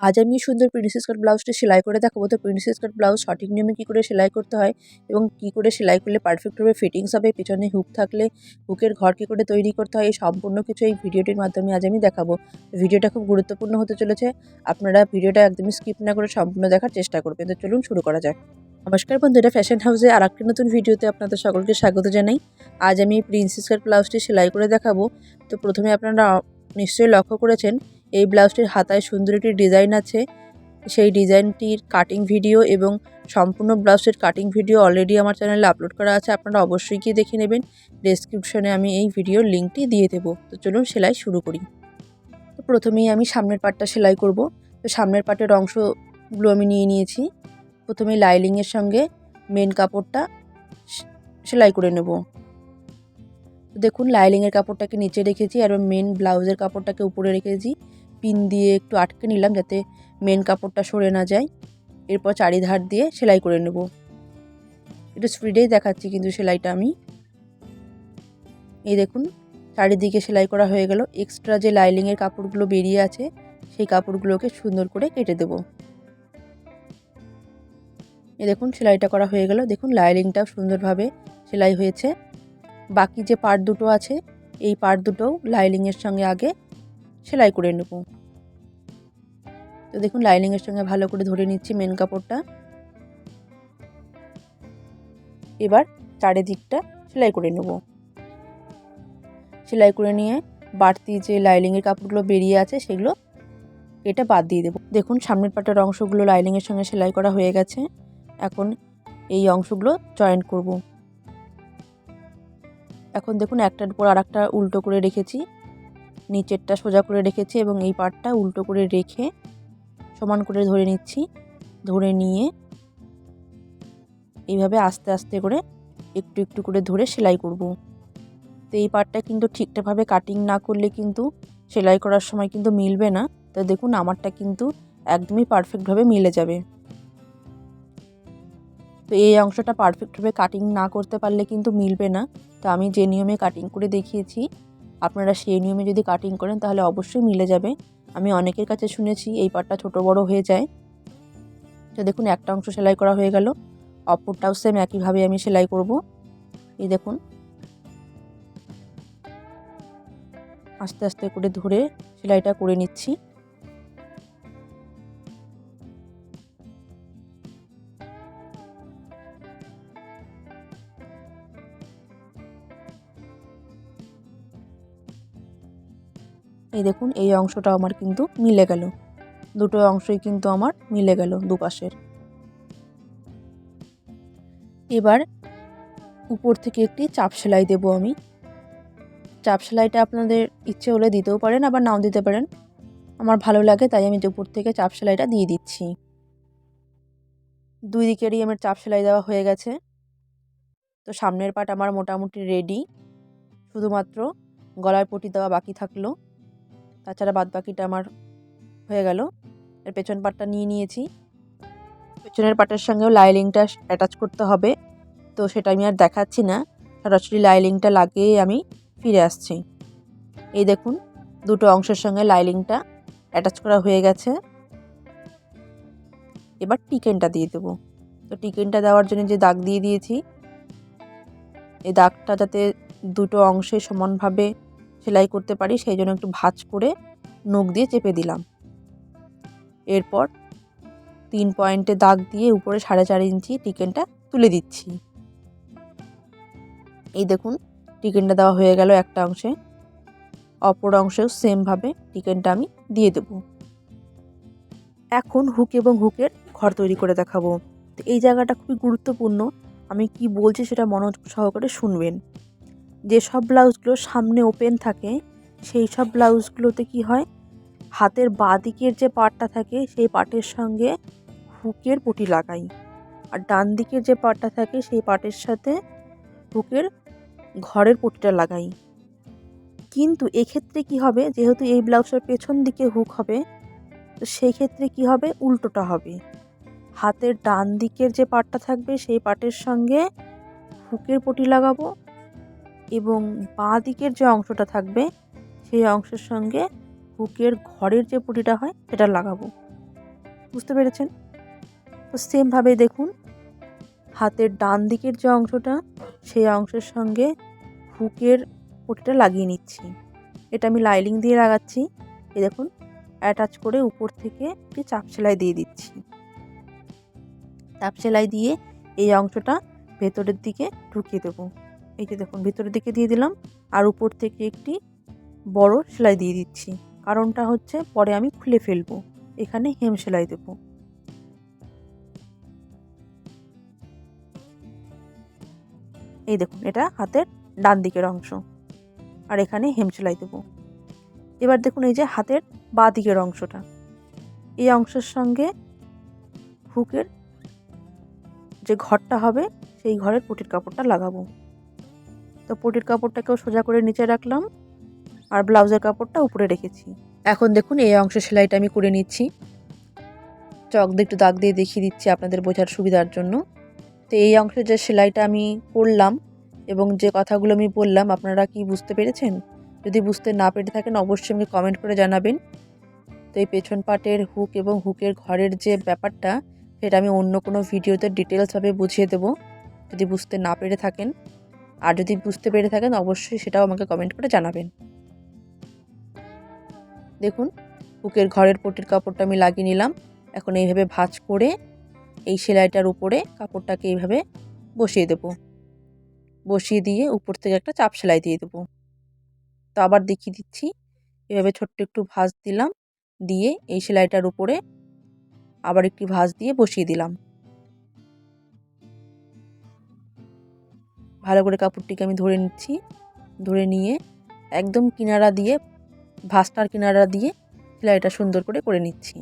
আজ আমি সুন্দর প্রিন্সেস কাট ব্লাউজটি সেলাই করে দেখাবো। তো প্রিন্সেস কাট ব্লাউজ সঠিক নিয়মে কী করে সেলাই করতে হয় এবং কী করে সেলাই করলে পারফেক্টভাবে ফিটিংস হবে, পিছনে হুক থাকলে হুকের ঘর কী করে তৈরি করতে হয়, এই সম্পূর্ণ কিছু এই ভিডিওটির মাধ্যমে আজ আমি দেখাবো। ভিডিওটা খুব গুরুত্বপূর্ণ হতে চলেছে, আপনারা ভিডিওটা একদমই স্কিপ না করে সম্পূর্ণ দেখার চেষ্টা করবেন। তো চলুন শুরু করা যাক। নমস্কার বন্ধুরা ফ্যাশন হাউসে আর একটি নতুন ভিডিওতে আপনাদের সকলকে স্বাগত জানাই। আজ আমি প্রিন্সেস কাট ব্লাউজটি সেলাই করে দেখাবো। তো প্রথমে আপনারা নিশ্চয়ই লক্ষ্য করেছেন এই ব্লাউজটির হাতায় সুন্দর একটি ডিজাইন আছে। সেই ডিজাইনটির কাটিং ভিডিও এবং সম্পূর্ণ ব্লাউজের কাটিং ভিডিও অলরেডি আমার চ্যানেলে আপলোড করা আছে। আপনারা অবশ্যই গিয়ে দেখে নেবেন। ডেসক্রিপশনে আমি এই ভিডিওর লিঙ্কটি দিয়ে দেবো। তো চলুন সেলাই শুরু করি। তো প্রথমেই আমি সামনের পাটটা সেলাই করব। তো সামনের পাটের অংশগুলো আমি নিয়ে নিয়েছি। প্রথমে লাইলিংয়ের সঙ্গে মেন কাপড়টা সেলাই করে নেব। দেখুন লাইলিংয়ের কাপড়টাকে নিচে রেখেছি, আর মেন ব্লাউজের কাপড়টাকে উপরে রেখেছি। পিন দিয়ে একটু আটকে নিলাম যাতে মেন কাপড়টা সরে না যায়। এরপর চারিধার দিয়ে সেলাই করে নেব। একটু স্পিডেই দেখাচ্ছি কিন্তু সেলাইটা আমি। এই দেখুন, চারিদিকে সেলাই করা হয়ে গেল। এক্সট্রা যে লাইলিংয়ের কাপড়গুলো বেরিয়ে আছে, সেই কাপড়গুলোকে সুন্দর করে কেটে দেব। এ দেখুন, সেলাইটা করা হয়ে গেল। দেখুন লাইলিংটাও সুন্দরভাবে সেলাই হয়েছে। বাকি যে পার্ট দুটো আছে, এই পার্ট দুটোও লাইলিংয়ের সঙ্গে আগে সেলাই করে নেব। তো দেখুন লাইনিংয়ের সঙ্গে ভালো করে ধরে নিচ্ছি মেন কাপড়টা। এবার চারিদিকটা সেলাই করে নেব। সেলাই করে নিয়ে বাড়তি যে লাইলিংয়ের কাপড়গুলো বেরিয়ে আছে, সেগুলো এটা বাদ দিয়ে দেবো। দেখুন, সামনের পাটের অংশগুলো লাইলিংয়ের সঙ্গে সেলাই করা হয়ে গেছে। এখন এই অংশগুলো জয়েন্ট করব। এখন দেখুন, একটার পর আর উল্টো করে রেখেছি। নিচেরটা সোজা করে রেখেছি এবং এই পাটটা উল্টো করে রেখে সমান করে ধরে নিচ্ছি। ধরে নিয়ে এইভাবে আস্তে আস্তে করে একটু একটু করে ধরে সেলাই করব। তো এই পাটটা কিন্তু ঠিকঠাকভাবে কাটিং না করলে কিন্তু সেলাই করার সময় কিন্তু মিলবে না। তো দেখুন, আমারটা কিন্তু একদমই পারফেক্টভাবে মিলে যাবে। তো এই অংশটা পারফেক্টভাবে কাটিং না করতে পারলে কিন্তু মিলবে না। তো আমি যে নিয়মে কাটিং করে দেখিয়েছি আপনারা সেই নিয়মে যদি কাটিং করেন, তাহলে অবশ্যই মিলে যাবে। আমি অনেকের কাছে শুনেছি এই পাটটা ছোট বড় হয়ে যায়। তো দেখুন, একটা অংশ সেলাই করা হয়ে গেল। অপরটাও সেম একইভাবে আমি সেলাই করব। এই দেখুন। আস্তে আস্তে করে ধরে সেলাইটা করে নিচ্ছি। এই দেখুন, এই অংশটা আমার কিন্তু মিলে গেল। দুটো অংশই কিন্তু আমার মিলে গেল দুপাশের। এবার উপর থেকে একটি চাপ সেলাই দেবো আমি। চাপ সেলাইটা আপনাদের ইচ্ছে হলে দিতেও পারেন, আবার নাও দিতে পারেন। আমার ভালো লাগে, তাই আমি উপর থেকে চাপ সেলাইটা দিয়ে দিচ্ছি। দুই দিকেরই আমার চাপ সেলাই দেওয়া হয়ে গেছে। তো সামনের পাট আমার মোটামুটি রেডি শুধুমাত্র গলার পটি দেওয়া বাকি থাকল। তাছাড়া বাদ বাকিটা আমার হয়ে গেল। এর পেছন পাটটা নিয়ে নিয়েছি। পেছনের পাটের সঙ্গেও লাইলিংটা অ্যাটাচ করতে হবে। তো সেটা আমি আর দেখাচ্ছি না। সরাসরি লাইলিংটা লাগিয়ে আমি ফিরে আসছি। এই দেখুন, দুটো অংশের সঙ্গে লাইলিংটা অ্যাটাচ করা হয়ে গেছে। এবার টিকেনটা দিয়ে দেবো। তো টিকেনটা দেওয়ার জন্য যে দাগ দিয়ে দিয়েছি, এই দাগটা যাতে দুটো অংশে সমানভাবে সেলাই করতে পারি, সেই জন্য একটু ভাঁজ করে নখ দিয়ে চেপে দিলাম। এরপর তিন পয়েন্টে দাগ দিয়ে উপরে সাড়ে চার ইঞ্চি টিকেনটা তুলে দিচ্ছি। এই দেখুন, টিকেনটা দেওয়া হয়ে গেল একটা অংশে। অপর অংশেও সেমভাবে টিকেনটা আমি দিয়ে দেব। এখন হুক এবং হুকের ঘর তৈরি করে দেখাবো। তো এই জায়গাটা খুবই গুরুত্বপূর্ণ। আমি কি বলছি সেটা মনোযোগ সহকারে শুনবেন। যেসব ব্লাউজগুলো সামনে ওপেন থাকে, সেই সব ব্লাউজগুলোতে কি হয়? হাতের বাঁ দিকের যে পাটটা থাকে, সেই পাটের সঙ্গে হুকের পুটি লাগাই। আর ডান দিকের যে পাটটা থাকে, সেই পাটের সাথে হুকের ঘরের পুটিটা লাগাই। কিন্তু এক্ষেত্রে কি হবে? যেহেতু এই ব্লাউজের পেছন দিকে হুক হবে, তো সেই ক্ষেত্রে কি হবে? উল্টোটা হবে। হাতের ডান দিকের যে পাটটা থাকবে, সেই পাটের সঙ্গে হুকের পটি লাগাবো এবং বাঁ দিকের যে অংশটা থাকবে, সেই অংশের সঙ্গে হুকের ঘরের যে পুটিটা হয়, সেটা লাগাবো। বুঝতে পেরেছেন? তো সেমভাবে দেখুন, হাতের ডান দিকের যে অংশটা, সেই অংশের সঙ্গে হুকের পটিটা লাগিয়ে নিচ্ছি। এটা আমি লাইলিং দিয়ে লাগাচ্ছি। এই দেখুন, অ্যাটাচ করে উপর থেকে একটি চাপ সেলাই দিয়ে দিচ্ছি। চাপ সেলাই দিয়ে এই অংশটা ভেতরের দিকে ঢুকিয়ে দেবো। এই যে দেখুন, ভেতরের দিকে দিয়ে দিলাম আর উপর থেকে একটি বড় সেলাই দিয়ে দিচ্ছি। কারণটা হচ্ছে পরে আমি খুলে ফেলব। এখানে হেম সেলাই দেব। এই দেখুন, এটা হাতের ডান দিকের অংশ। আর এখানে হেম সেলাই দেবো। এবার দেখুন, এই যে হাতের বাঁ দিকের অংশটা। এই অংশের সঙ্গে হুকের যে ঘরটা হবে, সেই ঘরের পটির কাপড়টা লাগাবো। তো পটির কাপড়টাকেও সোজা করে নিচে রাখলাম আর ব্লাউজের কাপড়টা উপরে রেখেছি। এখন দেখুন এই অংশ সেলাইটা আমি করে নিচ্ছি। চক দিয়ে একটু দাগ দিয়ে দেখিয়ে দিচ্ছি আপনাদের বোঝার সুবিধার জন্য। তো এই অংশের যে সেলাইটা আমি করলাম এবং যে কথাগুলো আমি বললাম, আপনারা কি বুঝতে পেরেছেন? যদি বুঝতে না পেরে থাকেন, অবশ্যই আমাকে কমেন্ট করে জানাবেন। তো এই পেছন পাটের হুক এবং হুকের ঘরের যে ব্যাপারটা, সেটা আমি অন্য কোনো ভিডিওতে ডিটেলসভাবে বুঝিয়ে দেবো। যদি বুঝতে না পেরে থাকেন আর যদি বুঝতে পেরে থাকেন, অবশ্যই সেটাও আমাকে কমেন্ট করে জানাবেন। দেখুন হুকের ঘরের পটির কাপড়টা আমি লাগিয়ে নিলাম। এখন এইভাবে ভাঁজ করে এই সেলাইটার উপরে কাপড়টাকে এইভাবে বসিয়ে দেব। বসিয়ে দিয়ে উপর থেকে একটা চাপ সেলাই দিয়ে দেবো। তো আবার দেখিয়ে দিচ্ছি, এভাবে ছোট্ট একটু ভাঁজ দিলাম। দিয়ে এই সেলাইটার উপরে আবার একটি ভাঁজ দিয়ে বসিয়ে দিলাম। ভালো করে কাপড়টিকে আমি ধরে নিচ্ছি, ধরে নিয়ে একদম কিনারা দিয়ে ভাস্টার কিনারা দিয়ে সেলাইটা সুন্দর করে করে নিচ্ছি।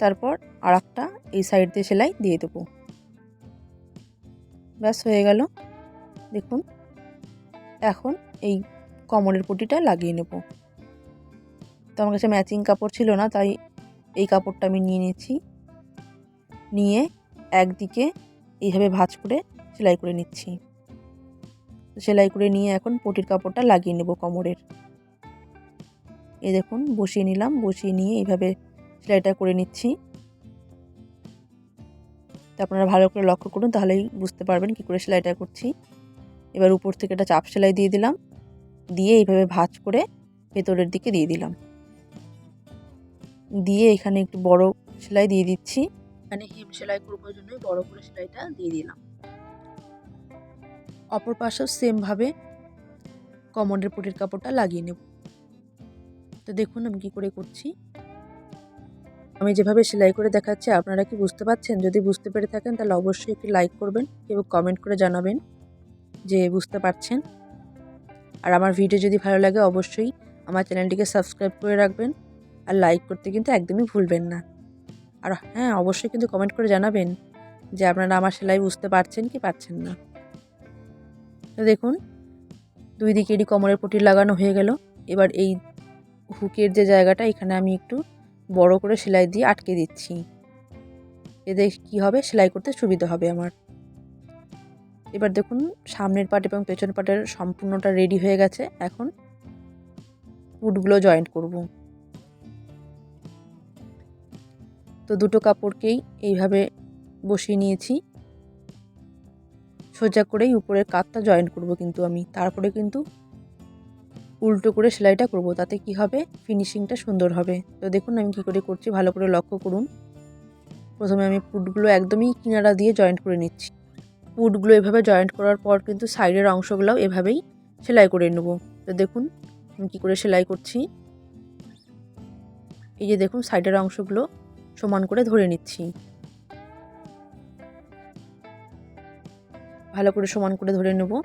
তারপর আর একটা এই সাইড দিয়ে সেলাই দিয়ে দেবো। ব্যাস, হয়ে গেল। দেখুন, এখন এই কমরের পটিটা লাগিয়ে নেব। তো আমার কাছে ম্যাচিং কাপড় ছিল না, তাই এই কাপড়টা আমি নিয়ে নিয়েছি। নিয়ে একদিকে এইভাবে ভাঁজ করে সেলাই করে নিচ্ছি। সেলাই করে নিয়ে এখন পটির কাপড়টা লাগিয়ে নেব কোমরের। এই দেখুন, বসিয়ে নিলাম, বসিয়ে নিয়ে এইভাবে সেলাইটা করে নিচ্ছি। তো আপনারা ভালো করে লক্ষ্য করুন, তাহলেই বুঝতে পারবেন কী করে সেলাইটা করছি। এবার উপর থেকে একটা চাপ সেলাই দিয়ে দিলাম, দিয়ে এইভাবে ভাঁজ করে ভেতরের দিকে দিয়ে দিলাম। দিয়ে এখানে একটু বড় সেলাই দিয়ে দিচ্ছি। এখানে হেম সেলাই করবার জন্য বড় করে সেলাইটা দিয়ে দিলাম। অপর পাশেও সেমভাবে কমনের পুটির কাপড়টা লাগিয়ে নেব। তো দেখুন আমি কী করে করছি। আমি যেভাবে সেলাই করে দেখাচ্ছি, আপনারা কি বুঝতে পারছেন? যদি বুঝতে পেরে থাকেন, তাহলে অবশ্যই একটি লাইক করবেন এবং কমেন্ট করে জানাবেন যে বুঝতে পারছেন। আর আমার ভিডিও যদি ভালো লাগে, অবশ্যই আমার চ্যানেলটিকে সাবস্ক্রাইব করে রাখবেন। আর লাইক করতে কিন্তু একদমই ভুলবেন না। আর হ্যাঁ অবশ্যই কিন্তু কমেন্ট করে জানাবেন যে আপনারা আমার সেলাই বুঝতে পারছেন কি পারছেন না। তো দেখুন, দুই দিকেরই কোমরের পটি লাগানো হয়ে গেল। এবার এই হুকের যে জায়গাটা, এখানে আমি একটু বড় করে সেলাই দিয়ে আটকে দিচ্ছি। এতে কি হবে? সেলাই করতে সুবিধা হবে আমার। এবার দেখুন, সামনের পাট এবং পেছন পাটের সম্পূর্ণটা রেডি হয়ে গেছে। এখন পুটগুলো জয়েন্ট করব। তো দুটো কাপড়কেই এইভাবে বসিয়ে নিয়েছি। সোজা করেই উপরের কাতটা জয়েন্ট করব কিন্তু আমি। তারপরে কিন্তু উল্টো করে সেলাইটা করব, তাতে কি হবে? ফিনিশিংটা সুন্দর হবে। তো দেখুন আমি কি করে করছি, ভালো করে লক্ষ্য করুন। প্রথমে আমি পুটগুলো একদমই কিনারা দিয়ে জয়েন্ট করে নিচ্ছি। পুটগুলো এভাবে জয়েন্ট করার পর কিন্তু সাইডের অংশগুলোও এভাবেই সেলাই করে নেব। তো দেখুন আমি কী করে সেলাই করছি। এই যে দেখুন সাইডের অংশগুলো সমান করে ধরে নিচ্ছি। ভালো করে সমান করে ধরে নেব।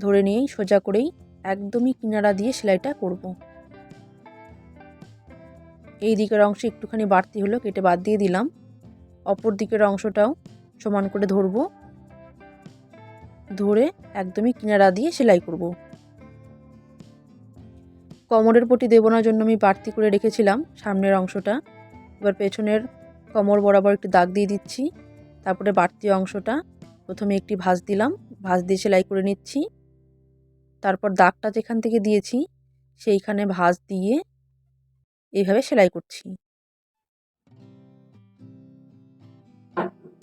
ধরে নিয়েই সোজা করেই একদমই কিনারা দিয়ে সেলাইটা করব। এই দিকের অংশ একটুখানি বাড়তি হলো, কেটে বাদ দিয়ে দিলাম। অপর দিকের অংশটাও সমান করে ধরবো। ধরে একদমই কিনারা দিয়ে সেলাই করব। কমরের পটি দেবো না জন্য আমি বাড়তি করে রেখেছিলাম সামনের অংশটা। এবার পেছনের কমর বরাবর একটু দাগ দিয়ে দিচ্ছি। তারপরে বাড়তি অংশটা প্রথমে একটি ভাঁজ দিলাম। ভাঁজ দিয়ে সেলাই করে নিচ্ছি। তারপর দাগটা যেখান থেকে দিয়েছি, সেইখানে ভাঁজ দিয়ে এইভাবে সেলাই করছি।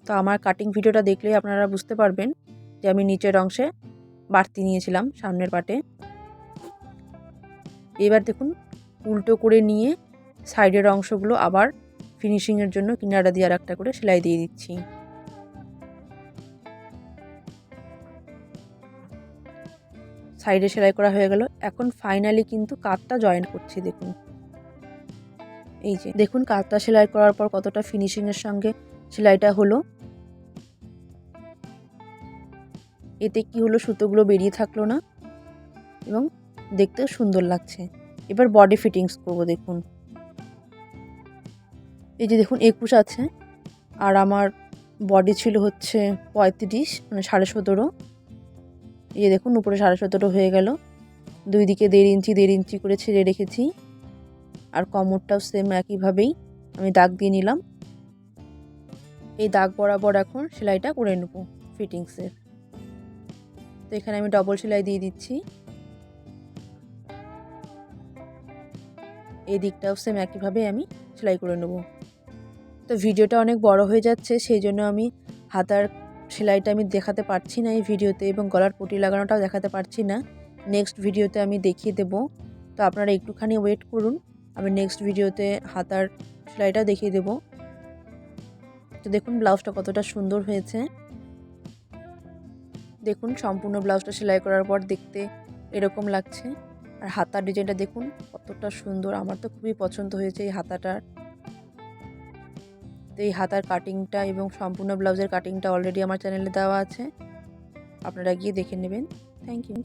তো আমার কাটিং ভিডিওটা দেখলেই আপনারা বুঝতে পারবেন যে আমি নিচের অংশে বাড়তি নিয়েছিলাম, সামনের পাটে। এবার দেখুন উল্টো করে নিয়ে সাইডের অংশগুলো আবার ফিনিশিংয়ের জন্য কিনারা দিয়ে আর একটা করে সেলাই দিয়ে দিচ্ছি। সাইডে সেলাই করা হয়ে গেল। এখন ফাইনালি কিন্তু কাতটা জয়েন করছি, দেখুন। এই যে, দেখুন কাতটা সেলাই করার পর কতটা ফিনিশিংয়ের সঙ্গে সেলাইটা হলো। এতে কি হলো, সুতোগুলো বেরিয়ে থাকল না। এবং দেখতেও সুন্দর লাগছে। এবার বডি ফিটিংস করব, দেখুন। এই যে দেখুন, একুশ আছে। আর আমার বডি ছিল হচ্ছে পঁয়ত্রিশ মানে সাড়ে সতেরো। এই যে দেখুন, উপরে সাড়ে সতেরো হয়ে গেল। দুই দিকে দেড় ইঞ্চি দেড় ইঞ্চি করে ছেড়ে রেখেছি। আর কমরটাও সেম একইভাবেই আমি দাগ দিয়ে নিলাম। এই দাগ বরাবর এখন সেলাইটা করে নেব ফিটিংসের তো এখানে আমি ডবল সেলাই দিয়ে দিচ্ছি। এই দিকটাও সেম একইভাবে আমি সেলাই করে নেব। তো ভিডিওটা অনেক বড় হয়ে যাচ্ছে, সেই জন্য আমি হাতার সেলাইটা আমি দেখাতে পারছি না এই ভিডিওতে এবং গলার পটি লাগানোটাও দেখাতে পারছি না। নেক্সট ভিডিওতে আমি দেখিয়ে দেব। তো আপনারা একটুখানি ওয়েট করুন, আমি নেক্সট ভিডিওতে হাতার সেলাইটাও দেখিয়ে দেব। তো দেখুন ব্লাউজটা কতটা সুন্দর হয়েছে। দেখুন সম্পূর্ণ ব্লাউজটা সেলাই করার পর দেখতে এরকম লাগছে। আর হাতার ডিজাইনটা দেখুন, কতটা সুন্দর। আমার তো খুবই পছন্দ হয়েছে এই হাতাটার। তো এই হাতার কাটিংটা এবং সম্পূর্ণ ব্লাউজের কাটিংটা অলরেডি আমার চ্যানেলে দেওয়া আছে। আপনারা গিয়ে দেখে নেবেন। Thank you